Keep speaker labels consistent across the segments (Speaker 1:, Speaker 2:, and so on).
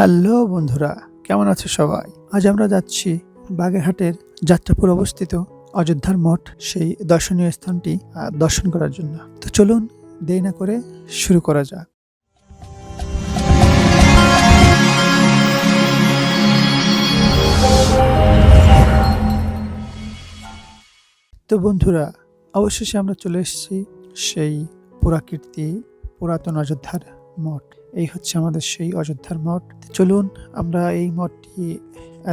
Speaker 1: Hello বন্ধুরা, কেমন আছে সবাই? আজ আমরা যাচ্ছি বাগেরহাটের যাত্রাপুর অবস্থিত অযোধ্যার মঠ, সেই দর্শনীয় স্থানটি দর্শন করার জন্য। তো চলুন দেরি না করে শুরু করা যাক। তো বন্ধুরা, অবশেষে আমরা চলে এসেছি সেই পুরাকীর্তি, পুরাতন অযোধ্যার মঠ। এই হচ্ছে আমাদের সেই অযোধ্যার মঠ। চলুন আমরা এই মঠটি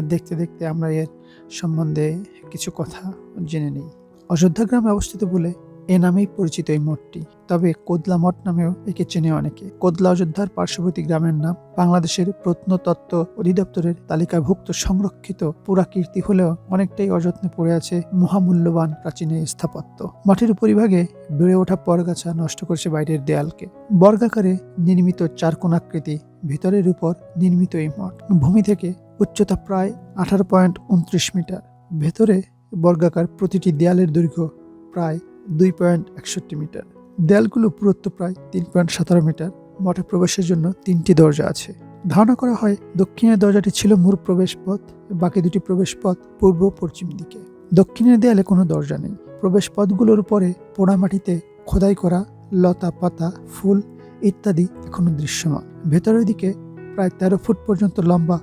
Speaker 1: দেখতে দেখতে আমরা এর সম্বন্ধে কিছু কথা জেনে নিই। অযোধ্যা গ্রামে অবস্থিত বলে এ নামেই পরিচিত এই মঠটি। তবে কোদলা মঠ নামেও একে চেনে অনেকে। কোদলা অযোধ্যার পার্শ্ববর্তী গ্রামের নাম বাংলাদেশের প্রত্নতত্ত্ব অধিদপ্তরের তালিকাভুক্ত সংরক্ষিত পুরাকীর্তি হলেও অনেকটাই অযত্নে পড়ে আছে মহামূল্যবান প্রাচীন স্থাপত্য। মাটির উপরিভাগে বেড়ে ওঠা পরগাছা নষ্ট করেছে বাইরের দেয়ালকে। বর্গাকারে নির্মিত চারকোণাকৃতি, ভিতরের উপর নির্মিত এই মঠ। ভূমি থেকে উচ্চতা প্রায় আঠারো পয়েন্ট উনত্রিশ মিটার। ভেতরে বর্গাকার প্রতিটি দেয়ালের দৈর্ঘ্য প্রায় দুই পয়েন্ট একষট্টি মিটার। দেয়ালগুলো পুরুত্ব প্রায় তিন পয়েন্ট সতেরো মিটার। মঠে প্রবেশের জন্য তিনটি দরজা আছে। ধারণা করা হয় দক্ষিণের দরজাটি ছিল মূল প্রবেশ পথ বাকি দুটি প্রবেশ পথ পূর্ব পশ্চিম দিকে। দক্ষিণের দেয়ালে কোনো দরজা নেই। প্রবেশ পথগুলোর উপরে পোড়ামাটিতে খোদাই করা লতা, পাতা, ফুল ইত্যাদি এখনও দৃশ্যমান। ভেতরের দিকে প্রায় তেরো ফুট পর্যন্ত লম্বা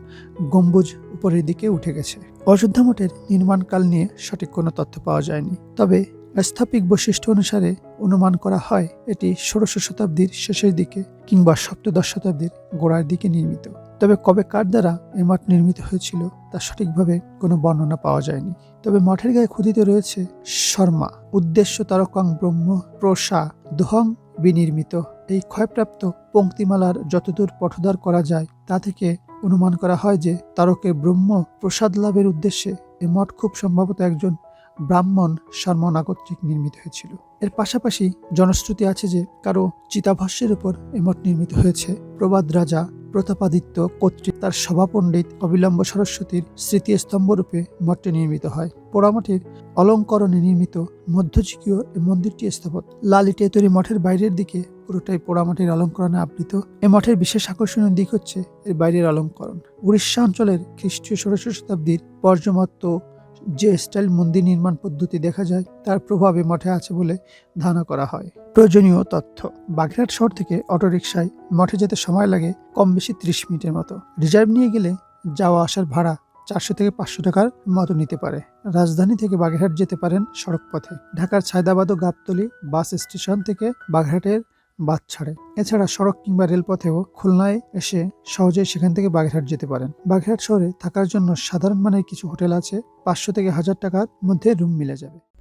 Speaker 1: গম্বুজ উপরের দিকে উঠে গেছে। অযোধ্যা মঠের নির্মাণকাল নিয়ে সঠিক কোনো তথ্য পাওয়া যায়নি। তবে স্থাপিক বৈশিষ্ট্য অনুসারে অনুমান করা হয়, এটি ষোড়শ শতাব্দীর শেষের দিকে কিংবা সপ্তদশ শতাব্দীর গোড়ার দিকে নির্মিত। তবে কবে কার দ্বারা এই মঠ নির্মিত হয়েছিল, তা সঠিকভাবে কোনো বর্ণনা পাওয়া যায়নি। তবে মঠের গায়ে খোদিত রয়েছে শর্মা, উদ্দেশ্য তারকাং ব্রহ্ম প্রসা দুহং বিনির্মিত। এই ক্ষয়প্রাপ্ত পঙ্ক্তিমালার যতদূর পঠোদ্ধার করা যায়, তা থেকে অনুমান করা হয় যে তারকের ব্রহ্ম প্রসাদ লাভের উদ্দেশ্যে এ মঠ খুব সম্ভবত একজন ব্রাহ্মণ শর্মনা কর্তৃক নির্মিত হয়েছিল। এর পাশাপাশি জনশ্রুতি আছে যে কারও চিতাভস্যের উপর এ মঠ নির্মিত হয়েছে। প্রবাদ রাজা প্রতাপাদিত্য কর্তৃক তার সভাপণ্ডিত অবিলম্ব সরস্বতীর স্মৃতিস্তম্ভরূপে মঠটি নির্মিত হয়। পোড়ামাটির অলঙ্করণে নির্মিত মধ্যযুগীয় এই মন্দিরটি স্থাপত লাল ইটে তৈরি মঠের বাইরের দিকে পুরোটাই পোড়ামাটির অলঙ্করণে আবৃত। এ মঠের বিশেষ আকর্ষণীয় দিক হচ্ছে এর বাইরের অলঙ্করণ। উড়িষ্যা অঞ্চলের খ্রিস্টীয় ষোড়শ শতাব্দীর পর্যমত্ত যে স্টাইল মন্দির নির্মাণ পদ্ধতি দেখা যায়, তার প্রভাব মঠে আছে বলে ধারণা করা হয়। প্রয়োজনীয় তথ্য। বাগেরহাট শহর থেকে অটোরিকশায় মঠে যেতে সময় লাগে কম বেশি ত্রিশ মিনিটের মতো। রিজার্ভ নিয়ে গেলে যাওয়া আসার ভাড়া চারশো থেকে পাঁচশো টাকার মতো নিতে পারে। রাজধানী থেকে বাগেরহাট যেতে পারেন সড়ক পথে ঢাকার ছায়দাবাদ ও গাবতলী বাস স্টেশন থেকে বাগেরহাটের বাস ছাড়ে। এছাড়া সড়ক কিংবা রেলপথেও খুলনায় এসে সহজেই সেখান থেকে বাগেরহাট যেতে পারেন। বাগেরহাট শহরে থাকার জন্য সাধারণ মানের কিছু হোটেল আছে। পাঁচশো থেকে হাজার টাকার মধ্যে রুম মিলে যাবে।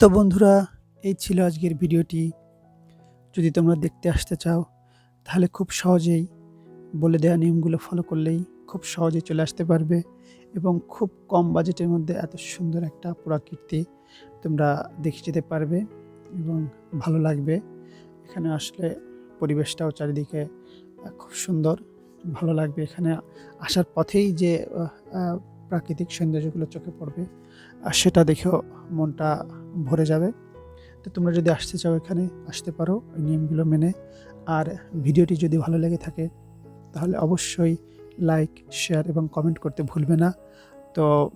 Speaker 1: তো বন্ধুরা, এই ছিল আজকের ভিডিওটি। যদি তোমরা দেখতে আসতে চাও, তাহলে খুব সহজেই বলে দেওয়া নিয়মগুলো ফলো করলেই খুব সহজেই চলে আসতে পারবে এবং খুব কম বাজেটের মধ্যে এত সুন্দর একটা প্রাকৃতি তোমরা দেখে যেতে পারবে এবং ভালো লাগবে। এখানে আসলে পরিবেশটাও চারিদিকে খুব সুন্দর, ভালো লাগবে। এখানে আসার পথেই যে প্রাকৃতিক সৌন্দর্যগুলো চোখে পড়বে সেটা দেখেও মনটা ভরে যাবে। তো তোমরা যদি আসতে চাও এখানে, আসতে পারো ওই নিয়মগুলো মেনে। আর ভিডিওটি যদি ভালো লেগে থাকে, তাহলে অবশ্যই লাইক, শেয়ার এবং কমেন্ট করতে ভুলবে না। তো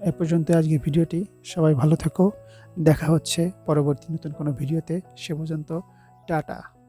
Speaker 1: এ পর্যন্ত আজকে ভিডিওটি। সবাই ভালো থেকো। দেখা হচ্ছে পরবর্তী নতুন কোনো ভিডিওতে। সে পর্যন্ত টাটা।